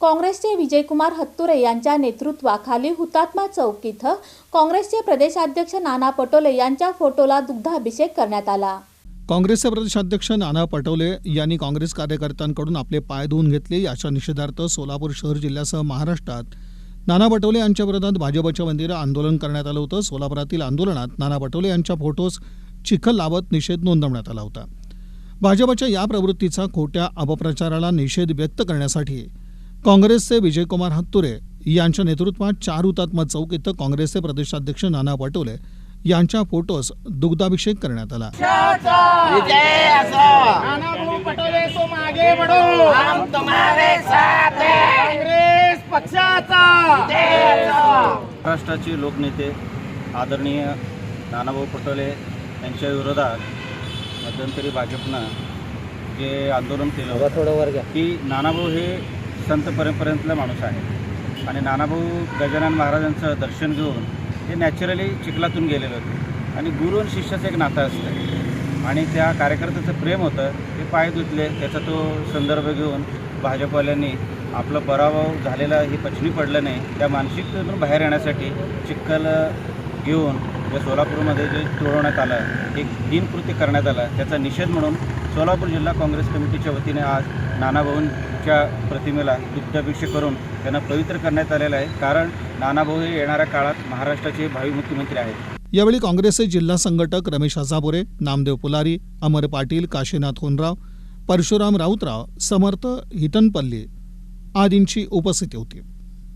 काँग्रेसचे विजयकुमार हत्तुरे यांच्या नेतृत्वाखाली हुतात्मा चौक इथं काँग्रेसचे प्रदेशाध्यक्ष नाना पटोले यांच्या फोटोला दुग्धाभिषेक करण्यात आला. काँग्रेसचे प्रदेशाध्यक्ष नाना पटोले यांनी काँग्रेस कार्यकर्त्यांकडून आपले पाय धुवून घेतले याच्या निषेधार्थ सोलापूर शहर जिल्ह्यासह महाराष्ट्रात नाना पटोले यांच्या विरोधात भाजपच्या वतीनं आंदोलन करण्यात आलं होतं. सोलापुरातील आंदोलनात नाना पटोले यांच्या फोटोस चिखल लावत निषेध नोंदवण्यात आला होता. भाजपच्या या प्रवृत्तीचा खोट्या अपप्रचाराला निषेध व्यक्त करण्यासाठी काँग्रेसचे विजयकुमार हत्तुरे यांच्या नेतृत्वात चार हुतात्मा चौक इथं काँग्रेसचे प्रदेशाध्यक्ष नाना पटोले यांच्या फोटोस दुग्धाभिषेक करण्यात आला. विजय असो नाना भाऊ पटोले तुम आगे बढ़ो हम तुम्हारे साथ काँग्रेस पक्षाचा विजय असो महाराष्ट्राचे लोकनेते आदरणीय नानाभाऊ पटोले यांच्या विरोधात मध्यंतरी भाजपनं जे आंदोलन केलं थोडं की नानाभाऊ हे संत परंपरेतला माणूस आहे. आणि नानाभाऊ गजानन महाराजांचं दर्शन घेऊन हे नॅचरली चिखलातून गेलेले होते. आणि गुरु आणि शिष्याचं एक नातं असतं. आणि त्या कार्यकर्त्याचं प्रेम होतं. ते पाय धुतले. त्याचा तो संदर्भ घेऊन भाजपवाल्यांनी आपला पराभव झालेला हे पचनी पडलं नाही. त्या मानसिकतेतून बाहेर येण्यासाठी चिखल घेऊन जे सोलापूरमध्ये जे तोडवण्यात आलं एक दिनकृती करण्यात आला त्याचा निषेध म्हणून सोलापूर जिल्हा काँग्रेस कमिटीच्या वतीने आज च्या प्रतिमेला दुग्धाभिषेक करून त्यांना पवित्र करण्यात आलेलं आहे. कारण नानाभाऊ हे येणाऱ्या काळात महाराष्ट्राचे भावी मुख्यमंत्री आहेत. यावेळी काँग्रेसचे जिल्हा संघटक रमेश हजाबोरे नामदेव पुलारी अमर पाटील काशीनाथ होनराव परशुराम राऊतराव समर्थ हितनपल्ली आदींची उपस्थिती होती.